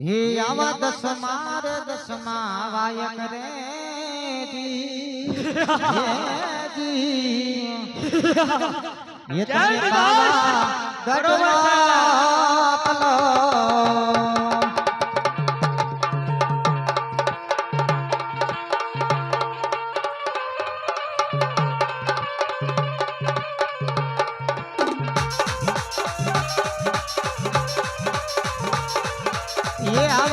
આવા દસ માર દસ માવાય કરે જી. જી. એ તો બાબા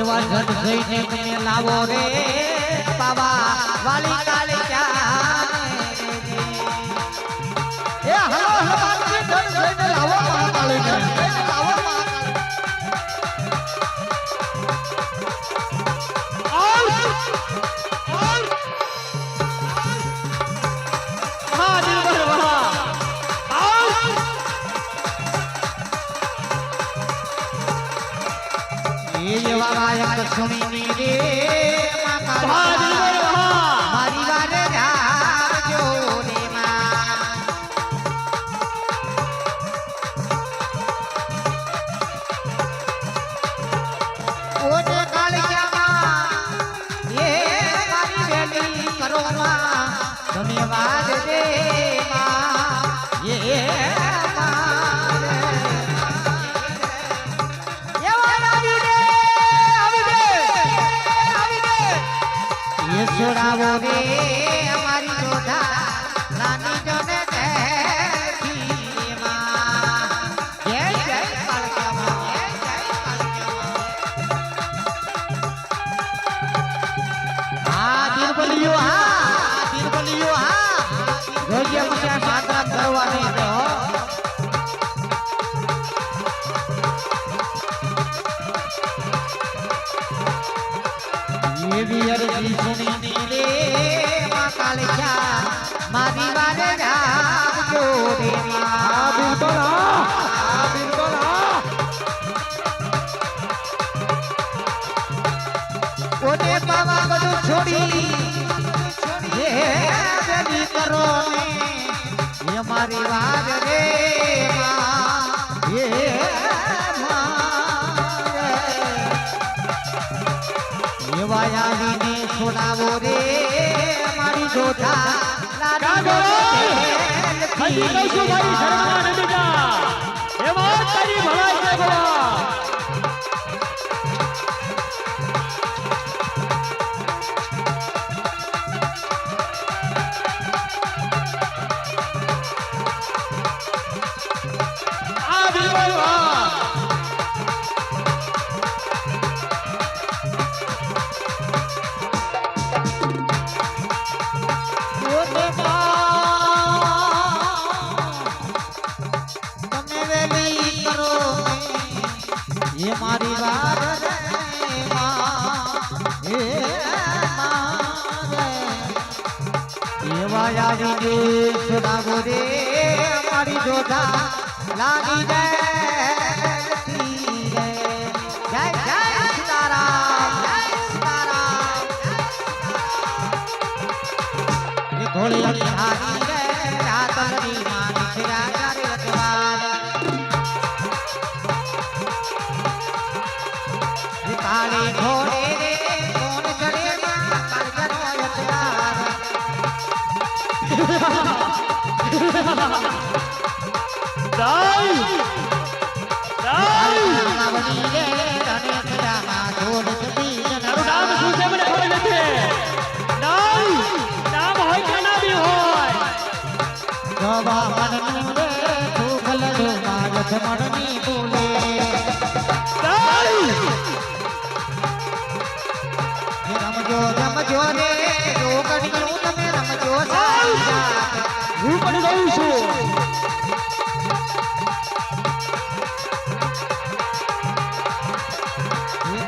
એવા ઘટ થઈને તમે લાવો રે, બાબા વાલી કાલે એ હલો હલો લાવો બાબા લાવો મહાકાળી. એવા ગાયક સુણીની રે મારી વારે જાજો રે માં ઓને કાળિયામાં એ મારી વેલી કરો માં તમે દે એ છોડાવો રે અમારી જોધા નાની જોને કહેતી રે માં જય જય કાળિયામાં જય જય કાળિયામાં હા દિલબલિયો હા દિલબલિયો હા જોઈએ પછી આ સાંતરામ કરવા નહીં દે હો એવી અરજી સુણી રે માં કાળિયા મારી વારે રાખજો રે બિલકુલ કોને પાવા બધું છોડી હે બેની કરો ને એ મારી. વાત રે માં હે એવા આવીને છોડાવો મારી હજી શરણમાં નથી એમાં તારી ભલાઈ છે એવા આવીને છોડાવો રે મારી જોધા લાગી જાય જય જય સીતારામ જય સીતારામ એ ઘોડી અડી હારી જવા મનનું રે ભૂખલ ડોમાં લખમણની બોલે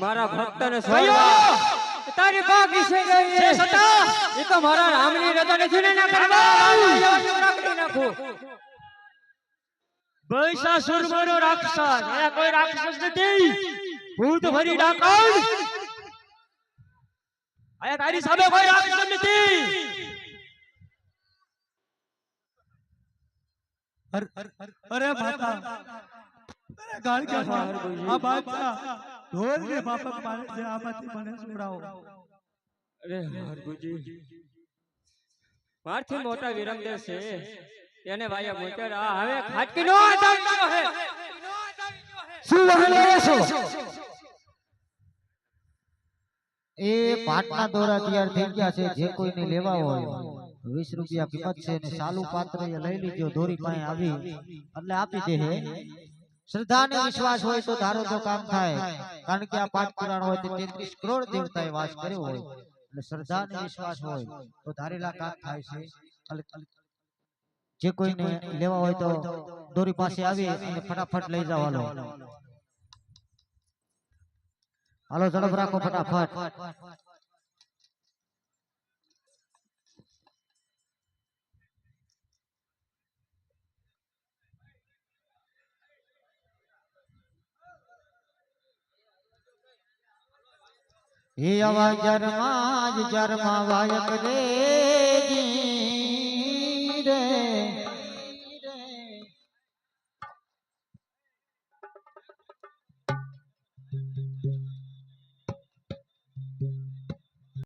મારા ભક્તને કયો? સોળવા તારી પા કિસે ગઈ છે સતા? એ તો મારા રામની રજા નથી ને ના કરવા નાખું મહિષાસુર મારો રાક્ષસ આ કોઈ રાક્ષસ નથી ભૂત ભરી ડાકણ આયા તારી સામે કોઈ રાક્ષસ નથી અરે માતા અરે ગાળ કે આ બાદશાહ ઢોર ને બાપક મારે છે આમાંથી મને છોડાવો અરે હરગુજી મારથી મોટા વિરમદેવ છે એને ભાઈ મોટર આ હવે ખાટકી નો આધાર હે શું વહાલો છો એ પાટના દોરા તૈયાર થઈ ગયા છે જે કોઈને લેવા હોય વીસ રૂપિયા કિંમત છે ને સાલું પાત્ર એ લઈ લીજો દોરી પાસે આવી એટલે આપી દે હે શ્રદ્ધા અને વિશ્વાસ હોય તો ધારો તો કામ થાય. કારણ કે આ પાઠ પુરાણ હોય તે તેત્રીસ કરોડ દેવતાએ વાસ કર્યો હોય. એટલે શ્રદ્ધા અને વિશ્વાસ હોય તો ધારેલા કામ થાય છે. જે કોઈને લેવા હોય તો દોરી પાસે આવી અને ફટાફટ લઈ જાવ હાલો હાલો ઝડપ રાખો ફટાફટ. હે અવા જરમા જરમા વાયક રે જી.